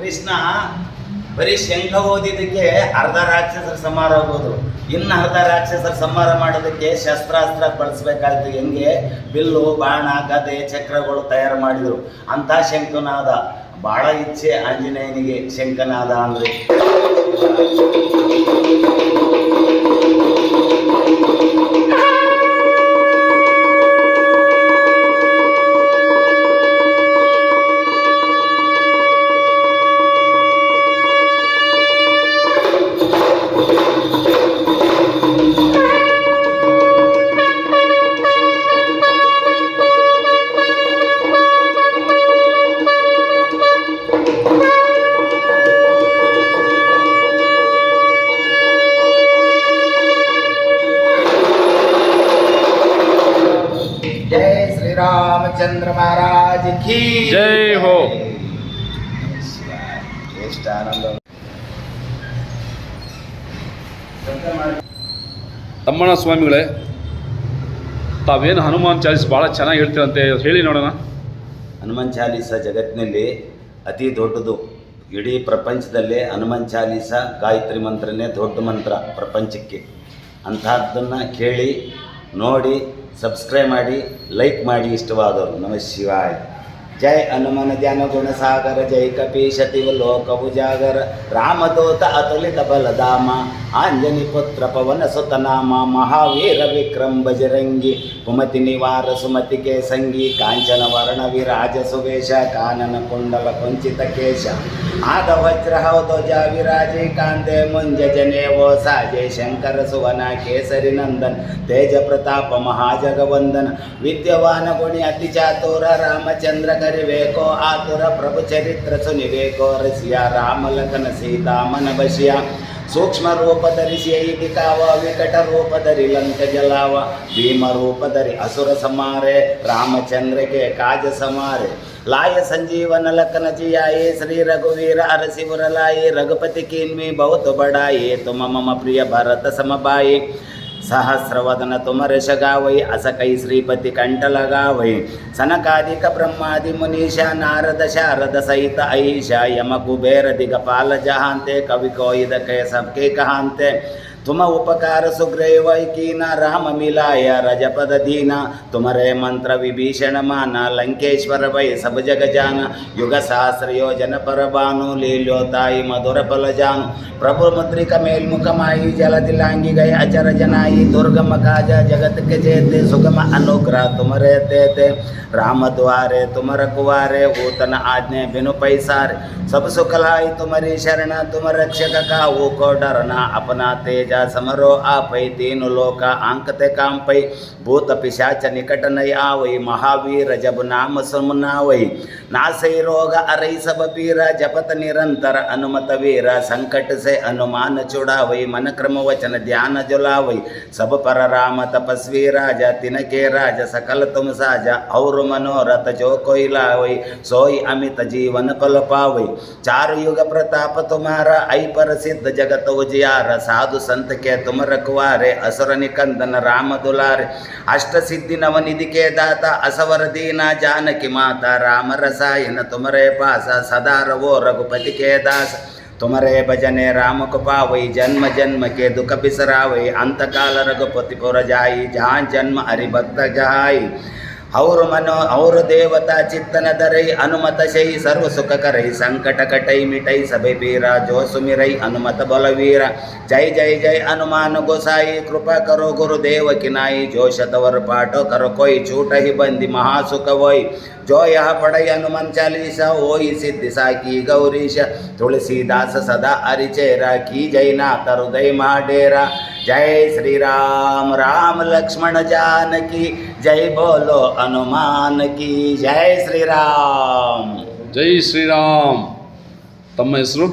ಕೃಷ್ಣ, ಬರೀ ಶಂಖ ಓದಿದ್ದಕ್ಕೆ ಅರ್ಧ ರಾಕ್ಷಸರ ಸಂಹಾರ ಆಗೋದು ಇನ್ನು ಅರ್ಧ ರಾಕ್ಷಸರ ಸಂಹಾರ ಮಾಡೋದಕ್ಕೆ ಶಸ್ತ್ರಾಸ್ತ್ರ ಬಳಸ್ಬೇಕಾಯ್ತು. ಹೆಂಗೆ? ಬಿಲ್ಲು, ಬಾಣ ಗದೆ ಚಕ್ರಗಳು ತಯಾರು ಮಾಡಿದರು. ಅಂಥ ಶಂಕನಾದ ಬಹಳ ಇಚ್ಛೆ ಆಂಜನೇಯನಿಗೆ ಶಂಕನಾದ ಅಂದ್ರೆ. ಕೀ ಜೈ ಹೋ. ಎಷ್ಟು ಆನಂದ. ತಮ್ಮಣ್ಣ ಸ್ವಾಮಿಗಳೇ ತಾವೇನು ಹನುಮಾನ್ ಚಾಲೀಸ್ ಭಾಳ ಚೆನ್ನಾಗಿ ಹೇಳ್ತೀರಂತೆ ಹೇಳಿ ನೋಡೋಣ. ಹನುಮಾನ್ ಚಾಲೀಸ ಜಗತ್ತಿನಲ್ಲಿ ಅತಿ ದೊಡ್ಡದು. ಇಡೀ ಪ್ರಪಂಚದಲ್ಲೇ ಹನುಮಾನ್ ಚಾಲೀಸ ಗಾಯತ್ರಿ ಮಂತ್ರನೇ ದೊಡ್ಡ ಮಂತ್ರ ಪ್ರಪಂಚಕ್ಕೆ. ಅಂತಹದ್ದನ್ನು ಕೇಳಿ ನೋಡಿ ಸಬ್ಸ್ಕ್ರೈಬ್ ಮಾಡಿ ಲೈಕ್ ಮಾಡಿ ಇಷ್ಟವಾದವರು. ನಮಃ ಶಿವಾಯ. ಜೈ ಹನುಮನ ಧ್ಯಾನ ಗುಣಸಾಗರ, ಜೈ ಕಪೀಶತಿವ ರಾಮದೂತ ಅತುಲಿತ ಬಲಧಾಮ. ಆಂಜನಿ ಪುತ್ರ ಪವನ ಸುತನಾಮ ಮಹಾವೀರ ವಿಕ್ರಮ್ ಬಜರಂಗಿ ಕುಮತಿ ನಿವಾರ ಸುಮತಿ ಕೇಸಂಗಿ, ಕಾಂಚನ ವರ್ಣ ವಿರಾಜ ಸುವೇಶ, ಕಾನನ ಕುಂಡಲ ಕುಂಚಿತ ಕೇಶ ಆದ ವಜ್ರ ಧ್ವಜ ವಿರಾಜಿ, ಕಾಂದೆ ಮುಂಜ ಜನೇವೋ ಸಾಜೆ, ಶಂಕರ ಸುವನ, ಕೇಸರಿ ನಂದನ್, ತೇಜ ಪ್ರತಾಪ ಮಹಾಜಗವಂದನ, ವಿದ್ಯವಾನ ಗುಣಿ ಅತಿ ಚಾತುರ ರಾಮಚಂದ್ರ ಕರಿಬೇಕೋ, ಆತುರ ಪ್ರಭು ಚರಿತ್ರ ಸುನಿಬೇಕೋ ರಸಿಯ ರಾಮಲಖನ ಸೀತಾಮನ ಬಸಿಯ ಸೂಕ್ಷ್ಮ ರೂಪಧರಿಸಿ ಐ ಬಿಕಾವ ವಿಕಟ ರೂಪಧರಿ ಲಂಕ ಜಲಾವ ಭೀಮ ರೂಪಧರಿ ಅಸುರ ಸಮಾರೆ ರಾಮಚಂದ್ರಗೆ ಕಾಜ ಸಮಾರೆ. ಲಾಯ ಸಂಜೀವನ ಲಕ್ಕನ ಜಿಯಾಯೇ, ಶ್ರೀ ರಘುವೀರ ಅರಸಿವರಲಾಯೇ ರಘುಪತಿ ಕೀನ್ವಿ ಬಹುತು ಬಡಾಯೇ, ತುಮ ಮಮ ಪ್ರಿಯ ಭರತ ಸಮಬಾಯಿ. సహస్రవదన తుమరషగా వై అసకై శ్రీపతి కంటలగా వై సనకాదిక బ్రహ్మాది మునీష నారద శారద సహిత ఐష యమ కుబేర దిగపాల జహాంతే కవి కోయిద కేశ కే तुम उपकार सुग्रीव कीना राम मिलाय रजपद दीना। तुम्हारे मंत्र विभीषण माना, लंकेश्वर वै सब जग जान। युग सहस्र योजन पर भानु लील्योताई मधुर पल जान। प्रभु मुद्रिक मुद्रिका मेलमुखमाई जल दिलांगी गय अचर जनाई। दुर्गम काज जगत के जेते, सुगम अनुग्रह तुम्हारे देते। राम द्वारे तुमर कुवारे ऊतन आज्ञे बिनु पैसारे। सब सुखलाई तुम्हारी शरण, तुम रक्षक का, वो को डरना अपना तेज। समरो आपै तीन लोक आंकते कांपै। भूत पिशाच निकट नहीं आवै, महावीर जब नाम सुमनावै। नासै रोग अरै सब पीरा, जपत निरंतर अनुमत वीर। संकट से अनुमान छुड़ावै मन क्रम वचन ध्यान जुलावै। सब पर राम तपस्वी राजा, तिनके राज सकल तुम साजा। और मनोरथ जो कोई लावै, सोई अमित जीवन पल पावै। चार युग प्रताप तुम्हारा ऐ पर सिद्ध जगत उजियार। साधु संत के तुम रखवारे असुर निकंदन राम दुलारे अष्ट सिद्धि नवनिधि के दाता असवर दीना जानकी माता राम रसायन तुमरे पास सदा रवो रघुपति के दास तुम्हारे भजने राम को पावई जन्म जन्म के दुख बिसरावई अंत काल रघुपति पुर जाई जहाँ जन्म हरिभक्त जहाई ಅವರು ಮನೋ, ಅವರು ದೇವತಾ ಚಿತ್ತನ ದರೈ ಅನುಮತ ಶೈ, ಸರ್ವ ಸುಖ ಕರೈ ಸಂಕಟ ಕಟೈ ಮಿಟೈ, ಸಭೆ ಬೀರ ಜೋಸುಮಿರೈ ಅನುಮತ ಬಲವೀರ. ಜೈ ಜೈ ಜೈ, ಹನುಮಾನ ಗೋಸಾಯಿ, ಕೃಪಾ ಕರೋ ಗುರು ದೇವ ಕಿನಾಯಿ ಜೋಶದವರ ಪಾಠೋ ಕರೋ ಕೊಯ್ ಚೂಟ ಹಿ ಬಂದಿ ಮಹಾಸುಖವೋಯ್ ಯಹ ಪಡೈ ಹನುಮನ್ ಚಾಲೀಸ, ಓಯಿ ಸಿದ್ಧಿ ಸಾಕಿ ಗೌರೀಶ. ತುಳಸಿದಾಸ ಸದಾ ಹರಿಚೇರ, ಕೀ ಜೈನಾಥ ತರುದೈ ಮಾಡೇರ. जय नाथ हृदय महाडेरा जय श्री राम राम लक्ष्मण जानकी जय बोलो हनुमान की जय श्री राम ಜೈ ಶ್ರೀರಾಮ್ ತಮ್ಮ ಹೆಸರು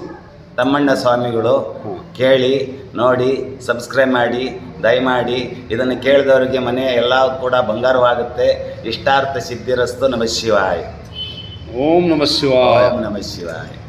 ತಮ್ಮಣ್ಣ ಸ್ವಾಮಿಗಳು ಕೇಳಿ ನೋಡಿ ಸಬ್ಸ್ಕ್ರೈಬ್ ಮಾಡಿ ದಯಮಾಡಿ ಇದನ್ನು ಕೇಳಿದವರಿಗೆ ಮನೆ ಎಲ್ಲ ಕೂಡ ಬಂಗಾರವಾಗುತ್ತೆ ಇಷ್ಟಾರ್ಥ ಸಿದ್ಧಿರಸ್ತು ನಮಃ ಶಿವಾಯ ಓಂ ನಮಃ ಶಿವಾಯ ಓಂ ನಮಃ ಶಿವಾಯ